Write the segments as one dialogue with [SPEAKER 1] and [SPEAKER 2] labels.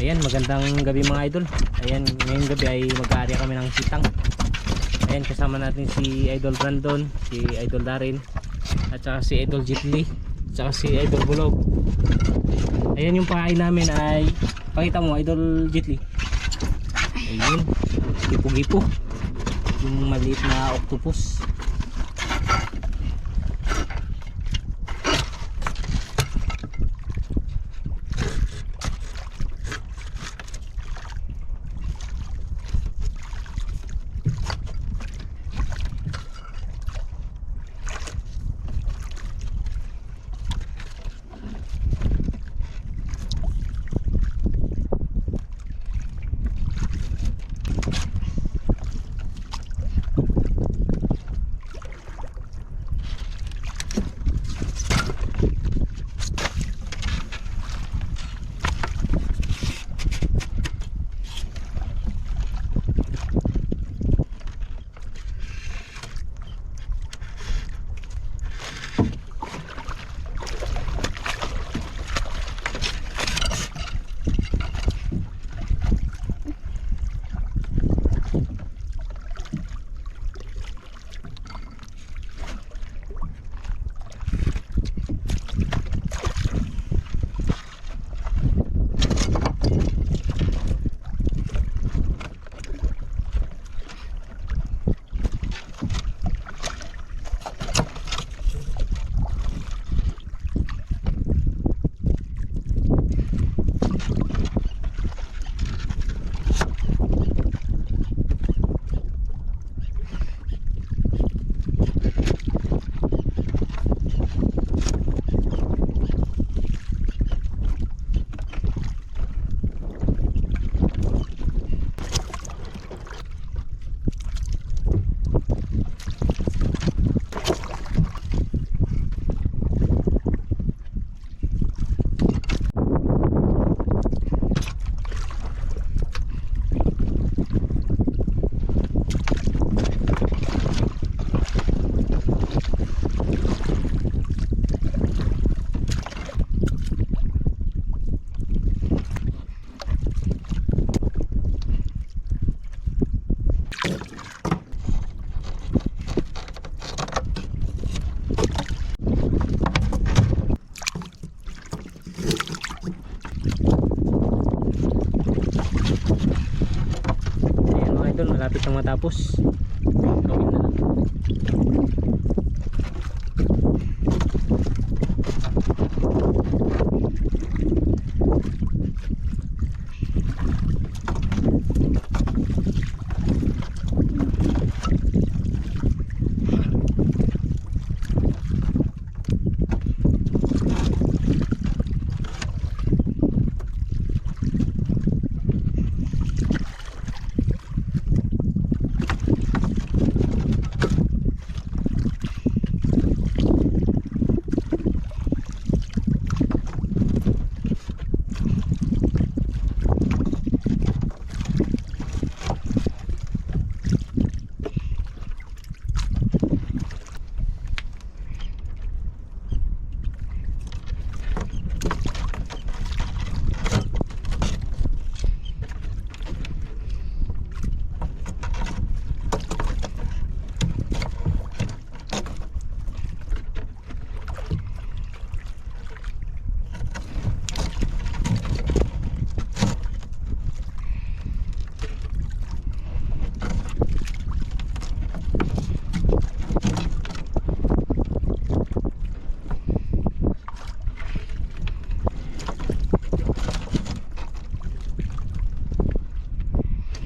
[SPEAKER 1] Ayan, magandang gabi mga idol. Ayan, ngayong gabi ay mag-aarya kami ng sitang. Ayan, kasama natin si Idol Brandon, si Idol Darin, at saka si Idol Jitli, at saka si Idol Bulog. Ayan yung pakain namin ay, pakita mo Idol Jitli. Ayun, gipo-gipo. Yung maliit na octopus. Malapit nang matapos.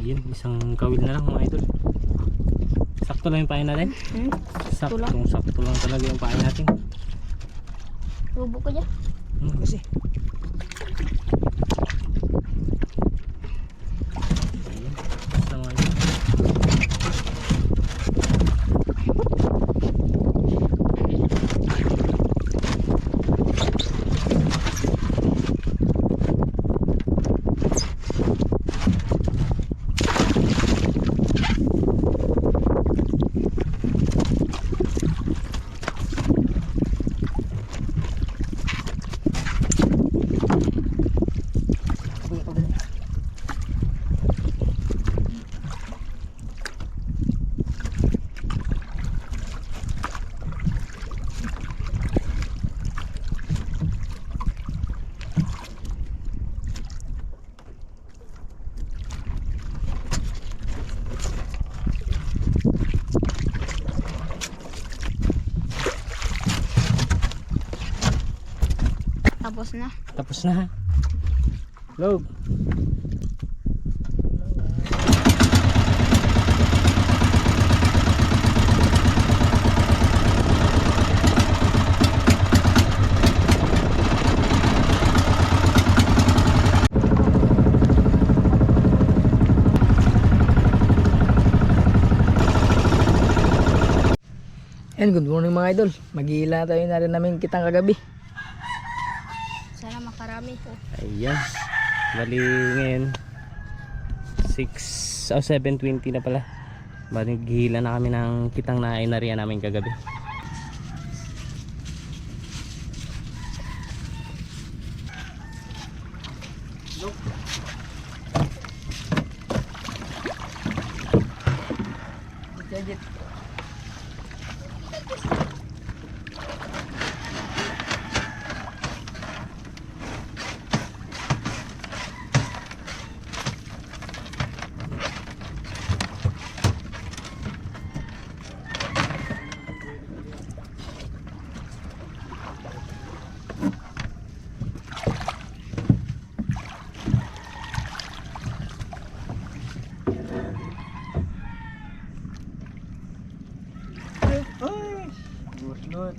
[SPEAKER 1] Yun, isang kawil na lang mga idol. Sakto lang yung pain natin.
[SPEAKER 2] Hmm?
[SPEAKER 1] Sakto,
[SPEAKER 2] lang.
[SPEAKER 1] sakto lang talaga yung pain natin.
[SPEAKER 2] Rubo ko dyan.
[SPEAKER 1] Hmm, kasi.
[SPEAKER 2] Tapos na.
[SPEAKER 1] Tapos na. Log.
[SPEAKER 3] And good morning mga idol. Maghihila tayo na rin namin kitang kagabi.
[SPEAKER 1] Ayan. Bali ngayon 6 o 7.20 na pala. Bali na kami ng kitang na inariya namin kagabi. Mga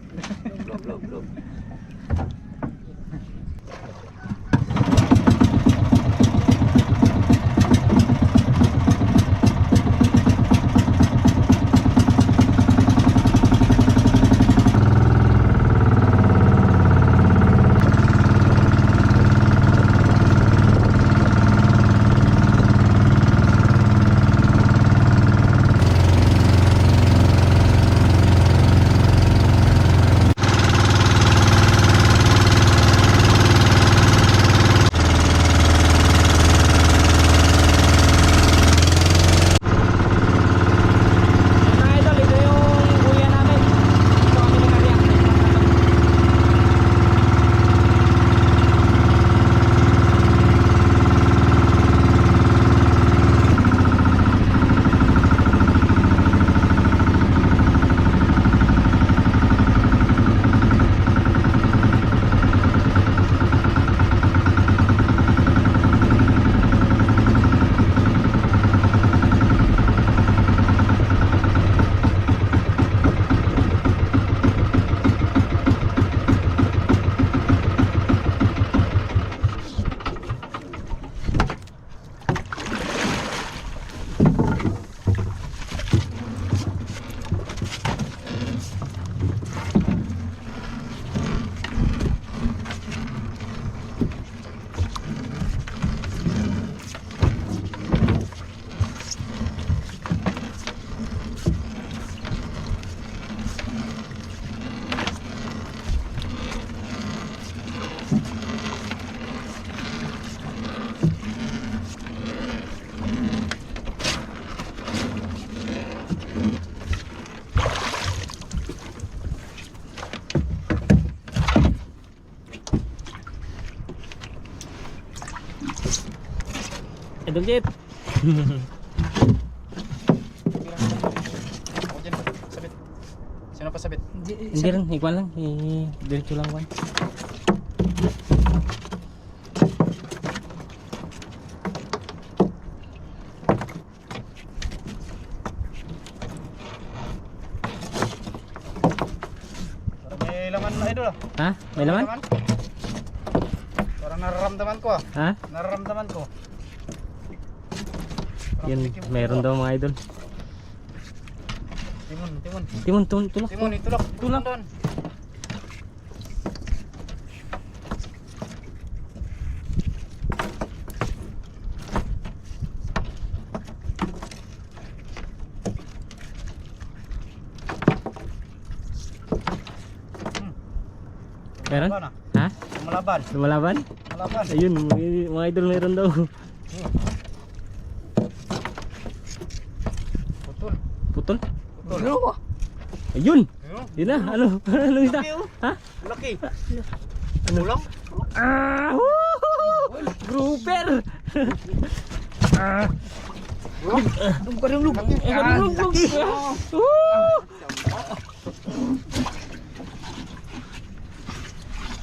[SPEAKER 1] Idol
[SPEAKER 4] sabit. Sino pa sabit?
[SPEAKER 1] Hindi rin, lang. Diretso lang
[SPEAKER 4] idol.
[SPEAKER 1] Ha? May laman?
[SPEAKER 4] Parang nararamdaman ko ah.
[SPEAKER 1] Ha?
[SPEAKER 4] Nararamdaman ko.
[SPEAKER 1] Yun, meron daw mga idol.
[SPEAKER 4] Timon, timon.
[SPEAKER 1] Timon, tulak, tulak.
[SPEAKER 4] Timon, itulak.
[SPEAKER 1] Tulak.
[SPEAKER 4] Doon.
[SPEAKER 1] Meron?
[SPEAKER 4] Lumalaban ah.
[SPEAKER 1] Ha?
[SPEAKER 4] Lumalaban.
[SPEAKER 1] Lumalaban?
[SPEAKER 4] Lumalaban.
[SPEAKER 1] Ayun, mga idol meron daw.
[SPEAKER 4] Putol.
[SPEAKER 1] Putol?
[SPEAKER 4] Putol.
[SPEAKER 1] Ayun! Yun na, ano? ano isa?
[SPEAKER 4] Oh.
[SPEAKER 1] Ha?
[SPEAKER 4] Laki. Kulang.
[SPEAKER 1] Ah! Woo! Grouper! ah!
[SPEAKER 3] Ang parang lug.
[SPEAKER 1] Eh, ano lug, lug? Woo!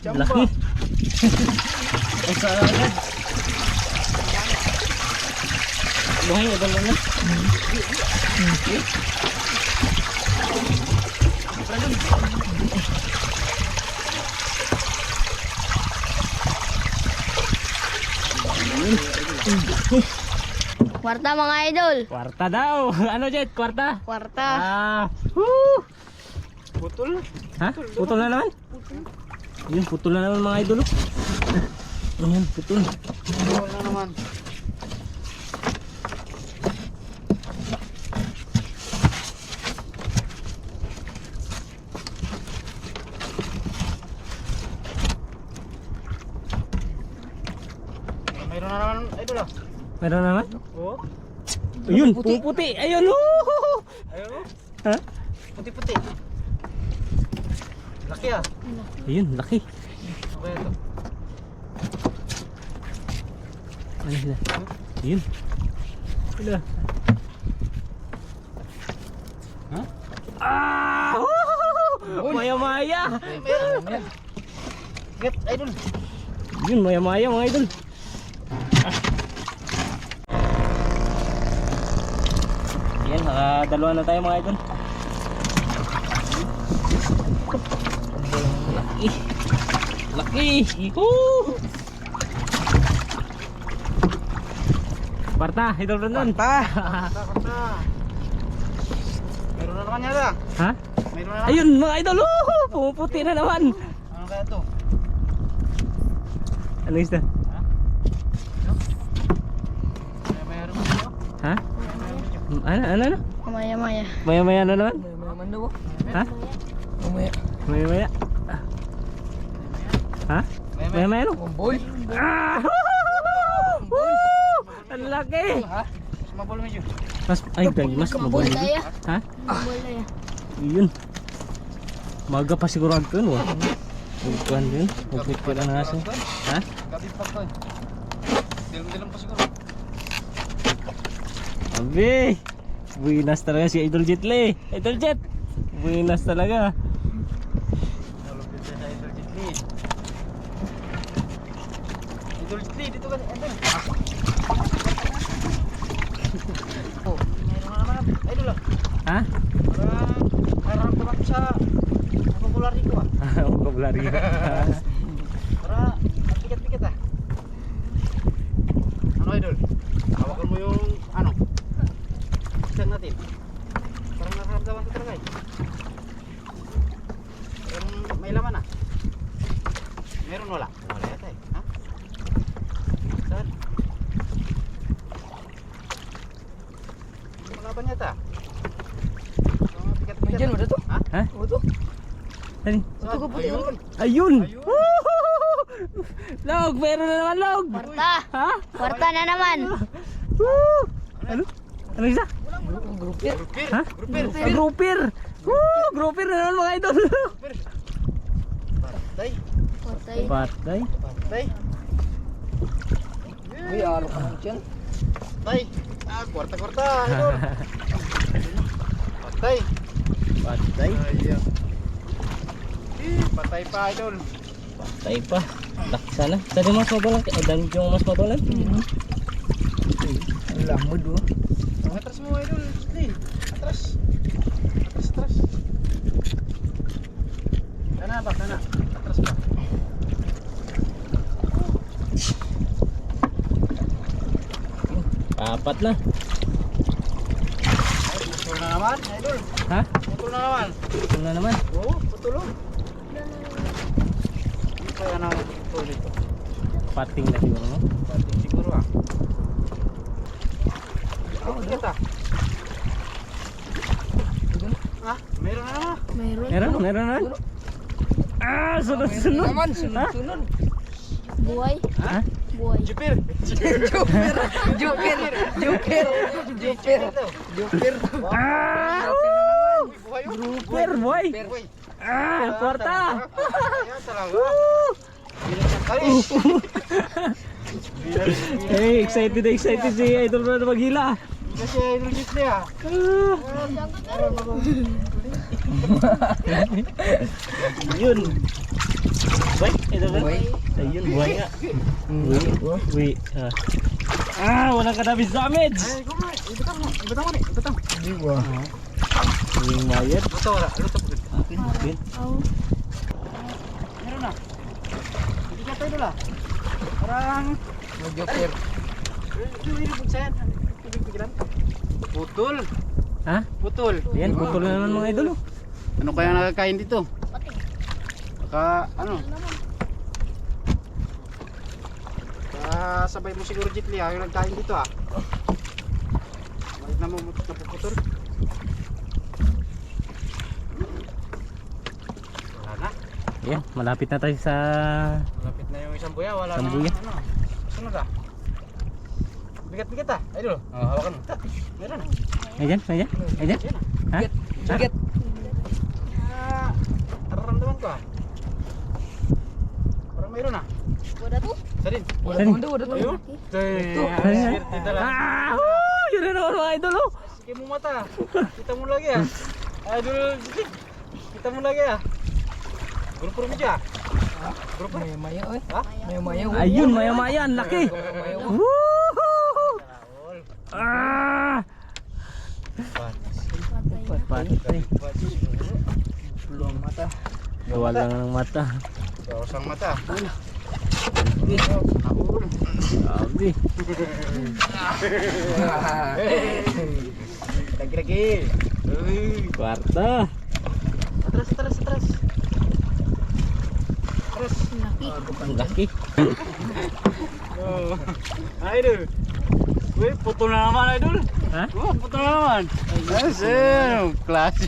[SPEAKER 4] Jamba.
[SPEAKER 1] Laki. Ay, sa agad. Buhay, idol na.
[SPEAKER 2] Kwarta mga idol.
[SPEAKER 1] Kwarta daw. Ano, Jet? Kwarta?
[SPEAKER 2] Kwarta.
[SPEAKER 1] Ah. Woo!
[SPEAKER 4] Putol.
[SPEAKER 1] Ha? Putol na naman? Yun, putol na naman mga idol. Ayan, putol.
[SPEAKER 4] Putol na naman. Mayroon na naman, idol ah.
[SPEAKER 1] Meron na naman?
[SPEAKER 4] Oo.
[SPEAKER 1] Ayun, puputi. Ayun, oh!
[SPEAKER 4] Ayun oh.
[SPEAKER 1] Ha?
[SPEAKER 4] Puti-puti. Laki ah.
[SPEAKER 1] Ayun, laki.
[SPEAKER 4] Okay ito.
[SPEAKER 1] Ano sila? Ayun. Sila.
[SPEAKER 4] Ha?
[SPEAKER 1] Ah! Maya-maya!
[SPEAKER 4] Mayroon. Get, idol.
[SPEAKER 1] Yun, maya-maya mga idol. Yan, nakadalawa na tayo mga idol. Laki. Laki. Woo! Parta, idol rin nun.
[SPEAKER 4] Kanta, kanta. Mayroon na naman yata.
[SPEAKER 1] ha?
[SPEAKER 4] Mayroon na.
[SPEAKER 1] Ayun mga idol, oh, pumuputi na naman.
[SPEAKER 4] Ano kaya to?
[SPEAKER 1] Ano isda?
[SPEAKER 4] Na ito.
[SPEAKER 1] Ha? Ano, ano, ano?
[SPEAKER 2] Maya maya.
[SPEAKER 1] Maya-maya na naman?
[SPEAKER 3] May naman daw.
[SPEAKER 1] Ha?
[SPEAKER 3] Mamaya.
[SPEAKER 1] Maya-maya. Ha?
[SPEAKER 4] May may.
[SPEAKER 1] Maya-maya no?
[SPEAKER 3] Bumboy.
[SPEAKER 1] Ah! Woo! Ang laki!
[SPEAKER 4] Sumabol medyo.
[SPEAKER 1] Mas, ay, mas.
[SPEAKER 2] Bulaya.
[SPEAKER 1] Ha?
[SPEAKER 2] Bulaya.
[SPEAKER 1] Yun. Maga pa siguro ang yun, wah. Bukan yun. Bukit ko lang nasa. Ha?
[SPEAKER 4] Gabi pa. Dilam-dilam pa siguro.
[SPEAKER 1] Abi! Buinas talaga si Idol Jet Le. Idol Jet! Buinas talaga.
[SPEAKER 4] Idol. Idol Jitli, dito ka. Idol. Oh, naman. Idol ah.
[SPEAKER 1] Ha?
[SPEAKER 4] Parang parang kulang sa popular dito ah.
[SPEAKER 1] Vocabulary.
[SPEAKER 4] Para ang bigat-bigat ah. Ano idol? Hawakan mo yung ano? Isang natin. Parang nakaramdaman ko talaga eh. Parang may laman ah. Meron wala? Wala yata eh. Ha? Saan? Wala ba yata? Mga bigat-bigat.
[SPEAKER 3] May dyan, wala to?
[SPEAKER 4] Ha?
[SPEAKER 1] ha?
[SPEAKER 3] Ano to?
[SPEAKER 1] Saan?
[SPEAKER 4] Saan? Ayun.
[SPEAKER 1] Log! Meron na naman log!
[SPEAKER 2] Kwarta.
[SPEAKER 1] Ha?
[SPEAKER 2] Kwarta na naman.
[SPEAKER 1] Woo! Ano? Ano isa?
[SPEAKER 3] Grupir.
[SPEAKER 4] Grupir.
[SPEAKER 1] Ha?
[SPEAKER 4] Grupir.
[SPEAKER 1] Grouper! Woo! Grouper na naman mga idol!
[SPEAKER 4] Grupir. Patay.
[SPEAKER 2] Yun.
[SPEAKER 1] Patay.
[SPEAKER 4] Patay.
[SPEAKER 3] Uy, araw ka lang dyan.
[SPEAKER 4] Patay. Ah, kwarta-kwarta. Idol. Patay.
[SPEAKER 1] Patay.
[SPEAKER 4] Patay pa, idol.
[SPEAKER 1] Patay pa. Laki sana. Tadi mas mabalan. Eh, dan yung mas mabalan.
[SPEAKER 3] Ang lamod oh.
[SPEAKER 4] Ang atras mo, idol. Atras. Atras, atras. Kana ba, kana? Atras pa.
[SPEAKER 1] Apat na.
[SPEAKER 4] Ay, putol na naman, idol.
[SPEAKER 1] Ha?
[SPEAKER 4] Putol na naman.
[SPEAKER 1] Ito na naman.
[SPEAKER 4] Oo, putol oh. Kaya na putol dito?
[SPEAKER 1] Pating na siguro. No?
[SPEAKER 4] Pati siguro ah. Oh, bigat ah. Ah, meron na naman.
[SPEAKER 2] Mayroon.
[SPEAKER 1] Meron? Meron na? Ah, sunod-sunod.
[SPEAKER 3] Naman, sunod-sunod.
[SPEAKER 2] Buhay.
[SPEAKER 1] Ha?
[SPEAKER 2] Buhay.
[SPEAKER 4] Jupir.
[SPEAKER 3] Joker. Joker. Joker. Joker. Joker.
[SPEAKER 1] Ah!
[SPEAKER 4] Uy, buhay.
[SPEAKER 1] Ah, kwarta!
[SPEAKER 4] Ayan talaga.
[SPEAKER 1] Hey, excited na excited si Idol na maghila.
[SPEAKER 4] Kasi idol Disney ah.
[SPEAKER 1] Yun. Boy, Idol.
[SPEAKER 3] Buhay.
[SPEAKER 1] Ayun, buhay nga.
[SPEAKER 3] Uwi.
[SPEAKER 1] Ah, walang kadabis damage.
[SPEAKER 4] Ay, kumay. Ibutang mo. Ibutang mo ni. Ibutang.
[SPEAKER 3] Diwa.
[SPEAKER 1] Yung mayat.
[SPEAKER 4] Buto wala. Luto.
[SPEAKER 1] Akin, akin.
[SPEAKER 2] Oh.
[SPEAKER 4] Meron na. Ka tayo lah. Parang...
[SPEAKER 3] Mag-joker.
[SPEAKER 4] Yung hirap mo sa'yan. Pigilan. Putol.
[SPEAKER 1] Ha?
[SPEAKER 4] Putol.
[SPEAKER 1] Yan, putol na naman mga idol. oh.
[SPEAKER 4] Ano kaya nakakain dito? Baka ano? Ah, sabay mo siguro Jitli ah, yung nagkain dito ah. Bakit na mo napuputol? Wala na.
[SPEAKER 1] Yan, malapit na tayo sa...
[SPEAKER 4] Malapit na yung isang buya, wala
[SPEAKER 1] Isang
[SPEAKER 4] na.
[SPEAKER 1] buya.
[SPEAKER 4] Ano? Sunod ah. Bigat-bigat ah. Idol. Oh, hawakan mo. Ta, Meron ah.
[SPEAKER 1] Ayan, ayan, ayan.
[SPEAKER 4] Yan ah.
[SPEAKER 1] Ha?
[SPEAKER 3] Bigat.
[SPEAKER 4] Ah, nararamdaman ko ah. Parang mayroon ah.
[SPEAKER 2] Wala to?
[SPEAKER 4] Sarin.
[SPEAKER 3] Wala
[SPEAKER 1] Saan?
[SPEAKER 3] mundo, wala
[SPEAKER 4] Ayun.
[SPEAKER 3] to.
[SPEAKER 4] Ito.
[SPEAKER 1] Ayan.
[SPEAKER 4] Swerte talaga.
[SPEAKER 1] Ah! Oh, yun na naman mga idol oh.
[SPEAKER 4] Sige mo mata. Kita mo lagi ah. Idol, sige. Kita mo lagi ah. Grupo mo dyan. Grupo.
[SPEAKER 3] May maya, oy.
[SPEAKER 4] Ha?
[SPEAKER 3] May maya.
[SPEAKER 1] Ayun, maya-maya, ang laki. Woohoo! Ah! Patay.
[SPEAKER 3] Pulo ang mata.
[SPEAKER 1] Gawa lang ng mata.
[SPEAKER 4] Saos ang mata.
[SPEAKER 1] Sabi.
[SPEAKER 4] Lagi-lagi. Uy.
[SPEAKER 1] Kwarta.
[SPEAKER 4] Atras, atras, atras. Atras.
[SPEAKER 2] Laki.
[SPEAKER 1] Ang laki.
[SPEAKER 4] Oh. Idol. Uy, puto na naman, Idol.
[SPEAKER 1] Ha?
[SPEAKER 4] Oh, puto na naman. Asin, klase.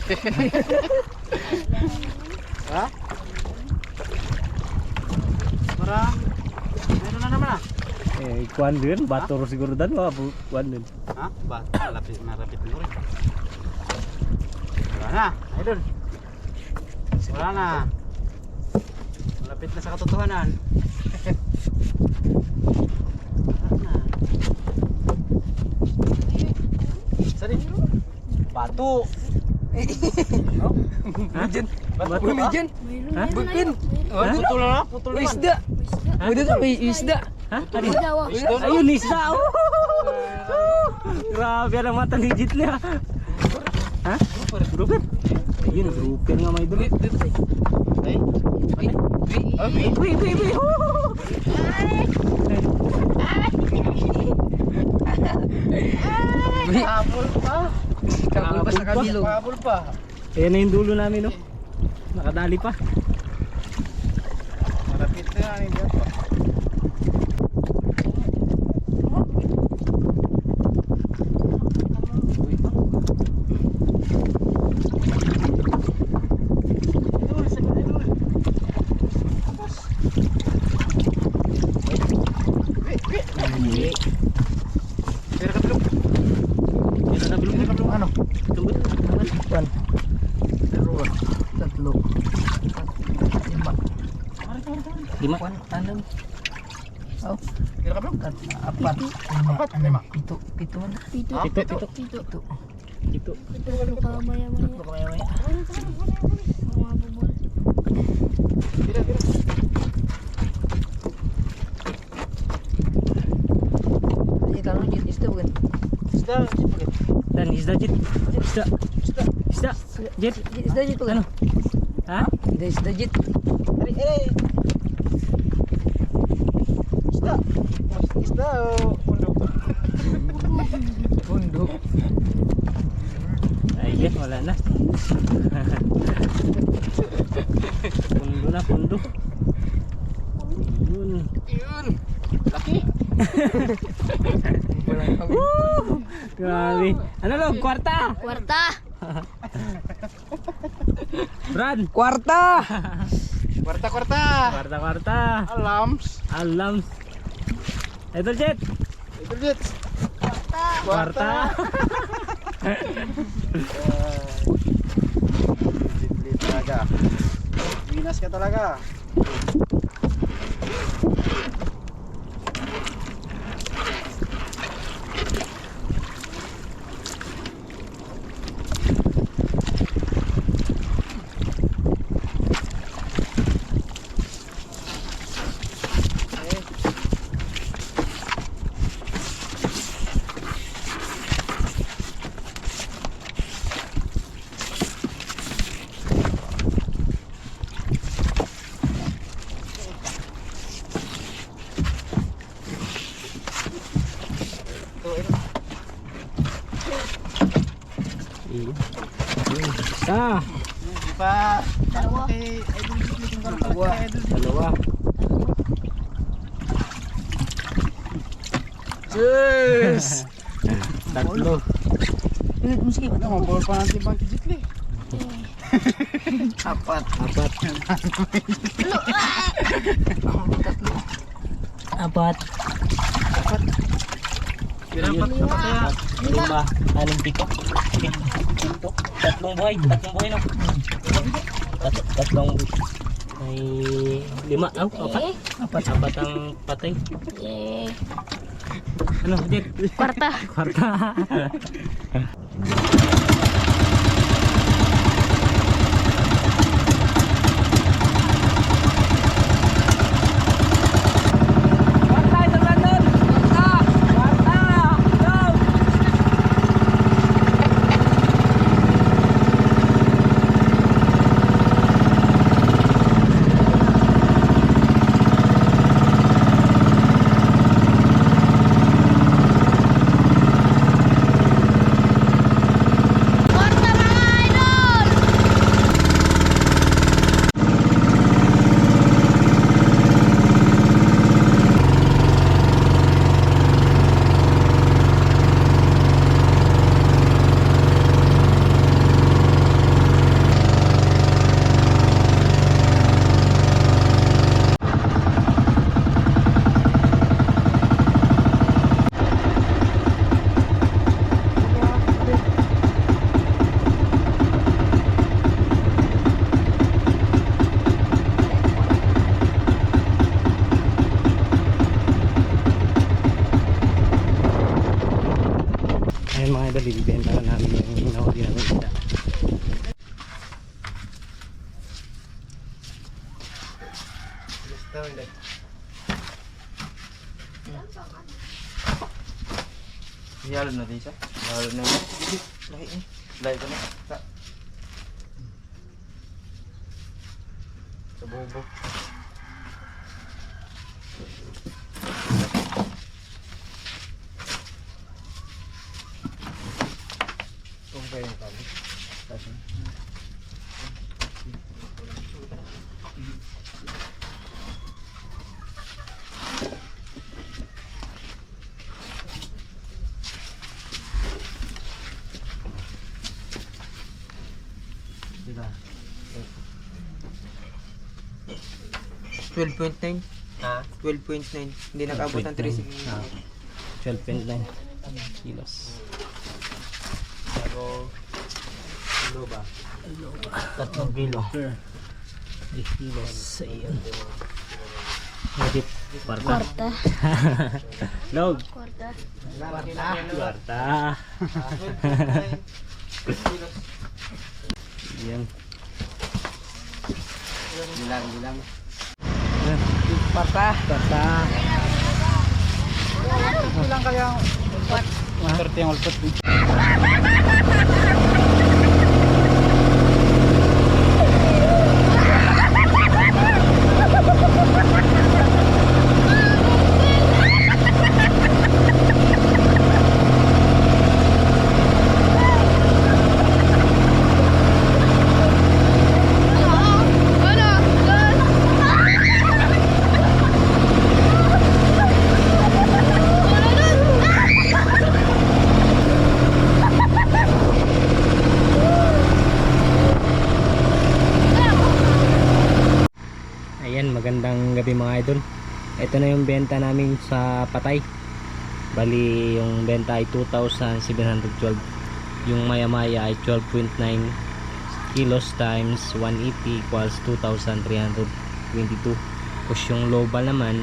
[SPEAKER 4] ha? Parang, meron na naman ah.
[SPEAKER 1] Eh, kuan din. Bator siguro dan. Wah, bu- kuan din.
[SPEAKER 4] Ha? Ba, malapit, malapit mo rin. Wala na, idol. Wala na. Malapit na sa katotohanan. Wala na. Sari. Batu.
[SPEAKER 3] Midyan.
[SPEAKER 4] Batu
[SPEAKER 3] Uy,
[SPEAKER 4] ba?
[SPEAKER 3] midyan.
[SPEAKER 2] Mayroon,
[SPEAKER 1] Ha?
[SPEAKER 2] mayroon,
[SPEAKER 3] Bulpin.
[SPEAKER 2] mayroon.
[SPEAKER 4] Oh, putol na, putol
[SPEAKER 3] Uy,
[SPEAKER 4] naman.
[SPEAKER 3] isda.
[SPEAKER 1] Ha?
[SPEAKER 3] Uy, dito, may isda.
[SPEAKER 1] Ha? Ano?
[SPEAKER 2] Isda, wah.
[SPEAKER 4] Isda, no?
[SPEAKER 1] Ayun, isda. Oh! Grabe ang mata ni Jitli ha. Ha? Grouper? Ayun, grouper nga mga idol.
[SPEAKER 4] Ay,
[SPEAKER 3] Uy,
[SPEAKER 4] Uy,
[SPEAKER 1] Uy, uy, uy.
[SPEAKER 4] habol pa.
[SPEAKER 3] Kabul pa sa kabilog.
[SPEAKER 4] Habol pa.
[SPEAKER 1] Ayan na yung dulo namin, no? Nakadali pa.
[SPEAKER 4] Malapit na yan, hindi ako. Pero katulog.
[SPEAKER 1] Ayan na,
[SPEAKER 4] Pero katulog ano?
[SPEAKER 1] Tungkol.
[SPEAKER 3] One. Dalawa. Tatlo. Lima.
[SPEAKER 1] Lima.
[SPEAKER 3] One. Anam. Oh.
[SPEAKER 4] Pero katulog.
[SPEAKER 3] Tat, apat. Lima.
[SPEAKER 4] Apat, lima.
[SPEAKER 3] Pito. Pito man.
[SPEAKER 2] Pito.
[SPEAKER 4] Ah,
[SPEAKER 1] Pito,
[SPEAKER 4] pito.
[SPEAKER 2] Pito.
[SPEAKER 3] Pito.
[SPEAKER 1] Ito.
[SPEAKER 2] Pito. Pito. Maya, maya.
[SPEAKER 3] Tatlo kaya maya.
[SPEAKER 2] Mga bubol.
[SPEAKER 4] Bila, bila.
[SPEAKER 3] Ay, tanong yun. Isda bukan?
[SPEAKER 4] Isda, sipagit.
[SPEAKER 1] Dan, isda, Jit. Isda.
[SPEAKER 4] Isda.
[SPEAKER 1] Isda. Jit.
[SPEAKER 3] Isda jit bukan?
[SPEAKER 1] Ano? Ha?
[SPEAKER 3] Isda, isda jit.
[SPEAKER 4] Ari, eh. Isda. Mas Isda o pundok.
[SPEAKER 3] Bundok.
[SPEAKER 1] Ayun, wala na. pundo na, pundo. Yun.
[SPEAKER 4] Yun. Laki.
[SPEAKER 3] Walang kami.
[SPEAKER 1] Grabe. Ano lo? Kwarta!
[SPEAKER 2] Kwarta.
[SPEAKER 1] Brad!
[SPEAKER 3] Kwarta!
[SPEAKER 4] Kwarta, kwarta.
[SPEAKER 1] Kwarta, kwarta.
[SPEAKER 4] Alams.
[SPEAKER 1] Alam. Ito, Jet.
[SPEAKER 4] Ito, Jet.
[SPEAKER 1] Kwarta.
[SPEAKER 4] Talaga. Pinas ka talaga. Ano, mabawal pa natin bang kay Jitli. Apat.
[SPEAKER 1] Apat.
[SPEAKER 3] Apat.
[SPEAKER 4] Pinapat
[SPEAKER 1] Ayun.
[SPEAKER 4] pa kaya.
[SPEAKER 1] Lima. Anong? Pito. Tatlong buhay. Tatlong buhay no? Tat tatlong ay lima. Oh, apat. Apat. Apat ang patay.
[SPEAKER 2] Eh.
[SPEAKER 1] Ano, Jet?
[SPEAKER 2] Kwarta.
[SPEAKER 1] Kwarta. Kwarta,
[SPEAKER 4] Sa bobo.
[SPEAKER 3] 12.9.
[SPEAKER 4] Ha?
[SPEAKER 3] 12.9. Hindi nakaabot ng 3
[SPEAKER 1] Ah, 12.9 kilos.
[SPEAKER 4] Bago. Ulo ba?
[SPEAKER 1] Tatlong kilo. 8 kilos. Ayun. Medit. Kwarta.
[SPEAKER 2] Kwarta.
[SPEAKER 1] Log.
[SPEAKER 2] Kwarta.
[SPEAKER 1] Kwarta. Yan.
[SPEAKER 4] Bilang, bilang.
[SPEAKER 1] Kwarta. Kwarta.
[SPEAKER 4] Bilang kaya ang ulpat. 30 ang ulpat.
[SPEAKER 1] Gabi mga idol. Ito na yung benta namin sa patay. Bali, yung benta ay 2,712. Yung maya-maya ay 12.9 kilos times 180 equals 2,322. Tapos yung global naman,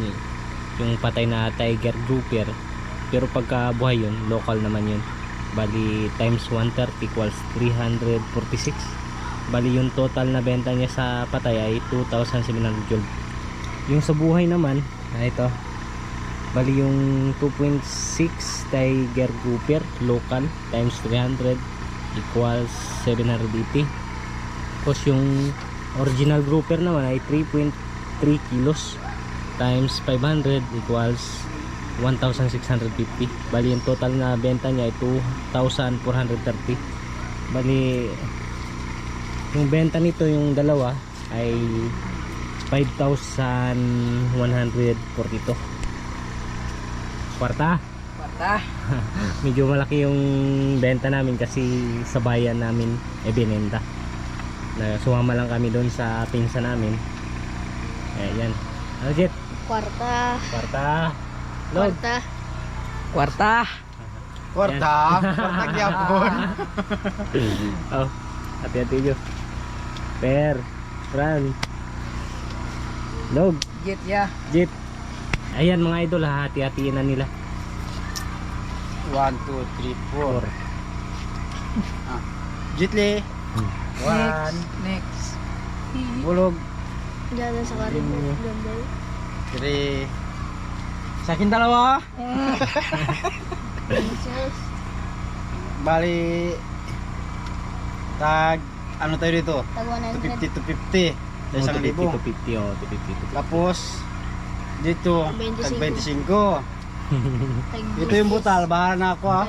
[SPEAKER 1] yung patay na tiger grouper. Pero pagka buhay yun, local naman yun. Bali, times 130 equals 346. Bali yung total na benta niya sa patay ay 2,712. Yung sa buhay naman, ay ito. Bali yung 2.6 Tiger Grouper local times 300 equals 780. Tapos yung original grouper naman ay 3.3 kilos times 500 equals 1,650 bali yung total na benta niya ay 2,430 bali yung benta nito yung dalawa ay 5,142 kwarta
[SPEAKER 3] Pata.
[SPEAKER 1] medyo malaki yung benta namin kasi sa bayan namin e binenta na sumama lang kami doon sa pinsa namin ayan ano Jet?
[SPEAKER 2] Kwarta.
[SPEAKER 1] kwarta Log
[SPEAKER 2] Kwarta.
[SPEAKER 3] Kwarta.
[SPEAKER 4] Kwarta. Kwarta gyapon.
[SPEAKER 1] oh hati-hati nyo Per Fran Log.
[SPEAKER 3] Jeep, yeah.
[SPEAKER 1] Jeep. Ayan mga idol, hati-hatiin na nila.
[SPEAKER 4] 1, 2, 3, 4. Ah.
[SPEAKER 3] Jitli.
[SPEAKER 4] 1. Hmm.
[SPEAKER 3] Next. Next.
[SPEAKER 4] Bulog.
[SPEAKER 2] Diyan sa karim.
[SPEAKER 4] Three. Sa akin dalawa. Bali. Tag. Ano tayo dito?
[SPEAKER 2] Tag 100.
[SPEAKER 4] 250, 250. Dari sang libo.
[SPEAKER 1] Tipipityo, tipipityo.
[SPEAKER 4] Tapos, dito, tag 25. Ito yung butal, bahala na ako
[SPEAKER 2] ah.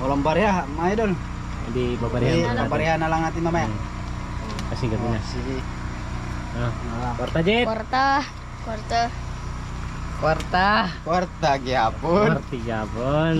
[SPEAKER 4] Walang bariya, mga idol.
[SPEAKER 1] Hindi,
[SPEAKER 4] babariya
[SPEAKER 1] na lang.
[SPEAKER 4] Babariya na lang natin mamaya. Ya. Hmm.
[SPEAKER 1] Kasi gabi
[SPEAKER 4] ah.
[SPEAKER 1] na.
[SPEAKER 4] Sige.
[SPEAKER 1] Kwarta, Jit.
[SPEAKER 2] Kwarta. Kwarta.
[SPEAKER 3] Kwarta.
[SPEAKER 4] Kwarta, Giyapon.
[SPEAKER 1] Kwarta, Giyapon.